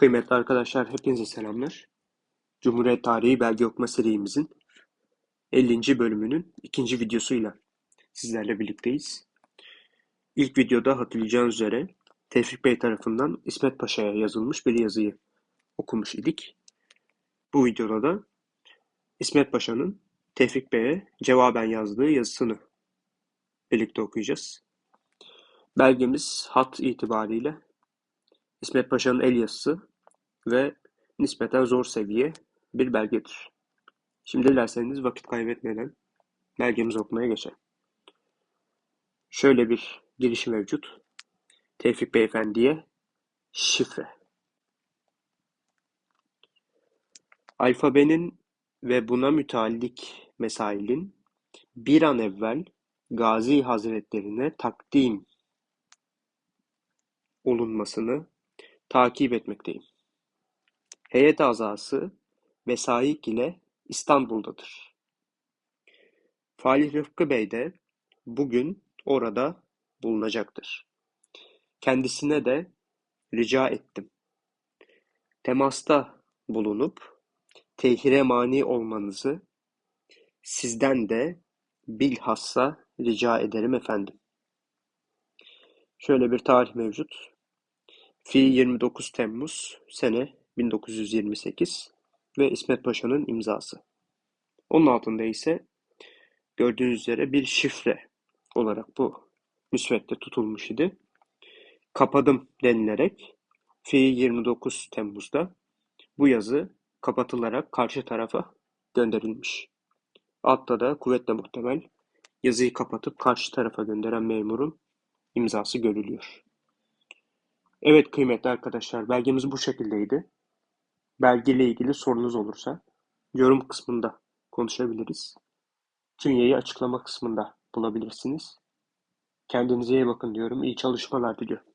Kıymetli arkadaşlar, hepinize selamlar. Cumhuriyet Tarihi Belge Okuma serimizin 50. bölümünün ikinci videosuyla sizlerle birlikteyiz. İlk videoda hatırlayacağınız üzere Tevfik Bey tarafından İsmet Paşa'ya yazılmış bir yazıyı okumuş idik. Bu videoda da İsmet Paşa'nın Tevfik Bey'e cevaben yazdığı yazısını birlikte okuyacağız. Belgemiz hat itibariyle İsmet Paşa'nın el yazısı ve nispeten zor seviye bir belgedir. Şimdi dilerseniz vakit kaybetmeden belgemizi okumaya geçelim. Şöyle bir girişi mevcut. Tevfik Beyefendi'ye şifre. Alfabenin ve buna müteallik mesailin bir an evvel Gazi Hazretlerine takdim olunmasını takip etmekteyim. Heyet azası vesayik ile İstanbul'dadır. Falih Rıfkı Bey de bugün orada bulunacaktır. Kendisine de rica ettim. Temasta bulunup tehire mani olmanızı sizden de bilhassa rica ederim efendim. Şöyle bir tarih mevcut. Fi 29 Temmuz sene 1928 ve İsmet Paşa'nın imzası. Onun altında ise gördüğünüz üzere bir şifre olarak bu müsvedde tutulmuş idi. Kapadım denilerek fi 29 Temmuz'da bu yazı kapatılarak karşı tarafa gönderilmiş. Altta da kuvvetle muhtemel yazıyı kapatıp karşı tarafa gönderen memurun imzası görülüyor. Evet kıymetli arkadaşlar belgemiz bu şekildeydi. Belgeyle ilgili sorunuz olursa yorum kısmında konuşabiliriz. Tünyeyi açıklama kısmında bulabilirsiniz. Kendinize iyi bakın diyorum. İyi çalışmalar diliyorum.